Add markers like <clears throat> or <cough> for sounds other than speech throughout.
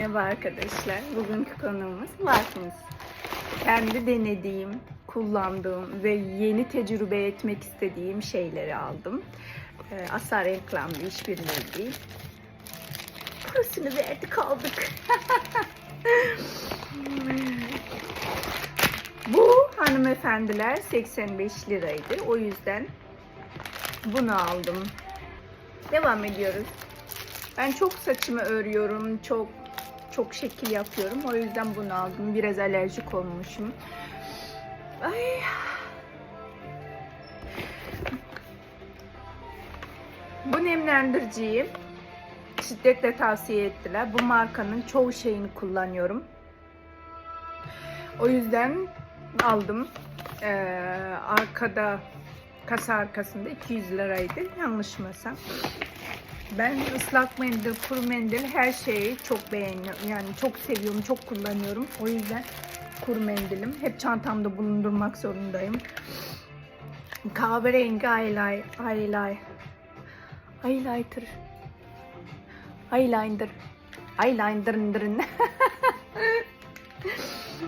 Merhaba arkadaşlar. Bugünkü konuğumuz Waffles. Kendi denediğim, kullandığım ve yeni tecrübe etmek istediğim şeyleri aldım. Ee, asla reklam bir işbirliği değil. Parasını verdik aldık. <laughs> Bu hanımefendiler 85 liraydı. O yüzden bunu aldım. Devam ediyoruz. Ben çok saçımı örüyorum, çok çok şekil yapıyorum. O yüzden bunu aldım. Biraz alerjik olmuşum. Ay. Bu nemlendiriciyi şiddetle tavsiye ettiler. Bu markanın çoğu şeyini kullanıyorum. O yüzden aldım. Ee, arkada kasa arkasında 200 liraydı. Yanlış mısın? Ben ıslak mendil, kuru mendil her şeyi çok beğeniyorum. Yani çok seviyorum, çok kullanıyorum. O yüzden kuru mendilim. Hep çantamda bulundurmak zorundayım. Kahverengi eyeliner. Eyeliner. Eyeliner. <laughs> Eyeliner.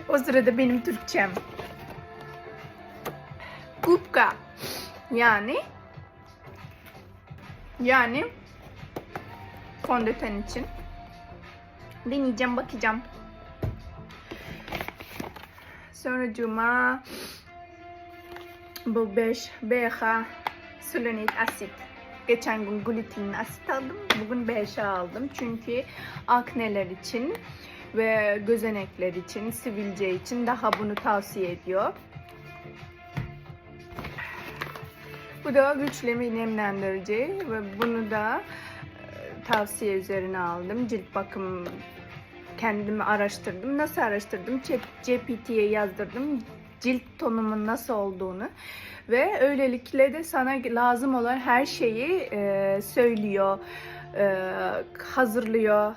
O sırada benim Türkçem. Kupka. Yani yani fondöten için. Deneyeceğim, bakacağım. Sonra cuma bu 5 BH solanit asit. Geçen gün glutin asit aldım. Bugün BH aldım. Çünkü akneler için ve gözenekler için, sivilce için daha bunu tavsiye ediyor. Bu da güçlü bir nemlendirici ve bunu da tavsiye üzerine aldım. Cilt bakım kendimi araştırdım. Nasıl araştırdım? ChatGPT'ye yazdırdım. Cilt tonumun nasıl olduğunu ve öylelikle de sana lazım olan her şeyi e, söylüyor, e, hazırlıyor.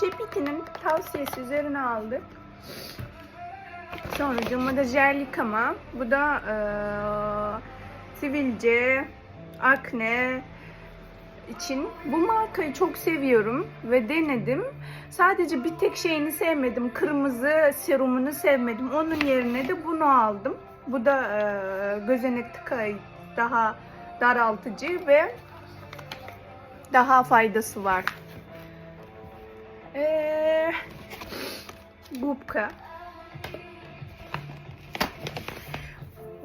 ChatGPT'nin tavsiyesi üzerine aldık. Sonucuma da jel yıkama. Bu da e, sivilce, akne için bu markayı çok seviyorum ve denedim. Sadece bir tek şeyini sevmedim. Kırmızı serumunu sevmedim. Onun yerine de bunu aldım. Bu da e, gözenek tıkayı daha daraltıcı ve daha faydası var. Eee Gubka.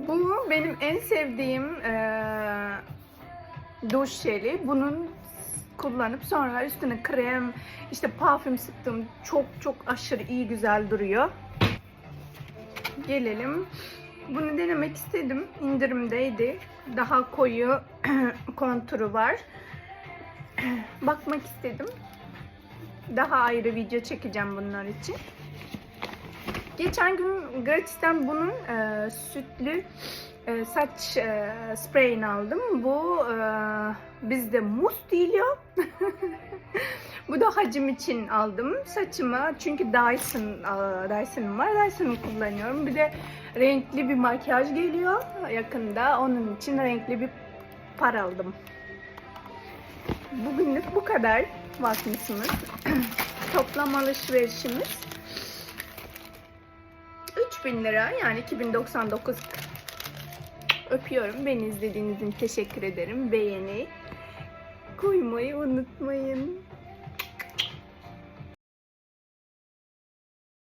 Bu benim en sevdiğim eee duş jeli. Bunun kullanıp sonra üstüne krem, işte parfüm sıktım. Çok çok aşırı iyi güzel duruyor. Gelelim. Bunu denemek istedim. İndirimdeydi. Daha koyu <clears throat> konturu var. <clears throat> Bakmak istedim. Daha ayrı video çekeceğim bunlar için. Geçen gün Gratis'ten bunun e, sütlü e, saç e, spreyini aldım. Bu e, bizde mus <laughs> diyiliyor. Bu da hacim için aldım saçıma. Çünkü Dyson Dyson'ım var. Dyson'ı kullanıyorum. Bir de renkli bir makyaj geliyor yakında. Onun için renkli bir par aldım. Bugünlük bu kadar vaktimizimiz. <clears throat> Toplam alışverişimiz 3000 lira yani 2099 öpüyorum. Beni izlediğiniz için teşekkür ederim. Beğeni.